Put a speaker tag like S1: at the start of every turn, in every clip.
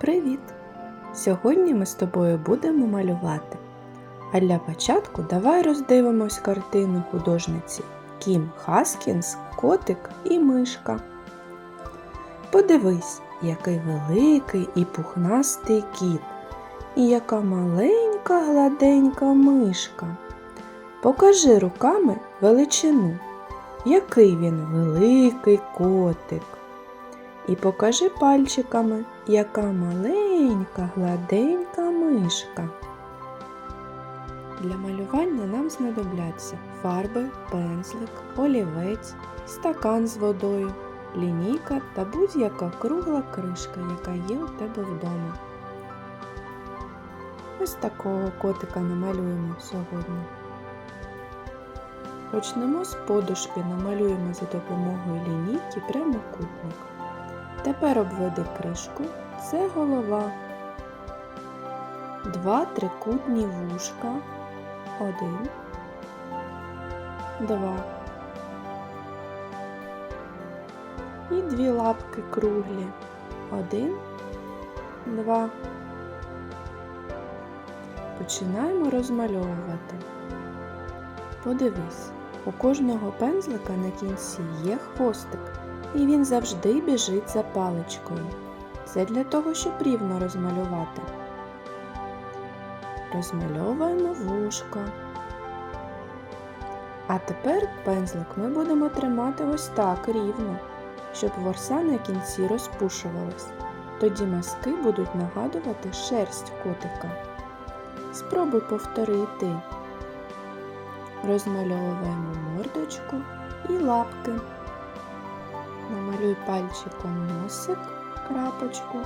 S1: Привіт! Сьогодні ми з тобою будемо малювати. А для початку давай роздивимось картину художниці Кім Хаскінс, котик і мишка. Подивись, який великий і пухнастий кіт, і яка маленька гладенька мишка. Покажи руками величину, який він великий котик. І покажи пальчиками, яка маленька гладенька мишка. Для малювання нам знадобляться фарби, пензлик, олівець, стакан з водою, лінійка та будь-яка кругла кришка, яка є у тебе вдома. Ось такого котика намалюємо сьогодні. Почнемо з подушки, намалюємо за допомогою лінійки прямокутник. Тепер обведи кришку. Це голова. Два трикутні вушка. Один. Два. І дві лапки круглі. Один. Два. Починаємо розмальовувати. Подивись, у кожного пензлика на кінці є хвостик і він завжди біжить за паличкою. Це для того, щоб рівно розмалювати. Розмальовуємо вушко. А тепер пензлик ми будемо тримати ось так рівно, щоб ворса на кінці розпушувалась. Тоді маски будуть нагадувати шерсть котика. Спробуй повторити. Розмальовуємо мордочку і лапки. Намалюй пальчиком носик, крапочку.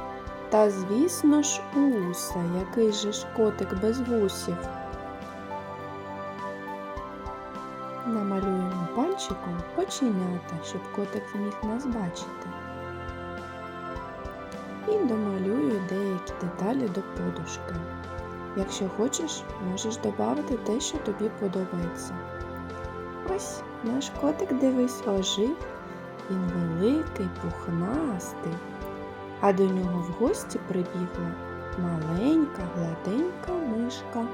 S1: Та, звісно ж, уса, який же ж котик без вусів. Намалюємо пальчиком оченята, щоб котик зміг нас бачити. І домалюю деякі деталі до подушки. Якщо хочеш, можеш додати те, що тобі подобається. Ось наш котик дивись ожив. Він великий, пухнастий, а до нього в гості прибігла маленька гладенька мишка.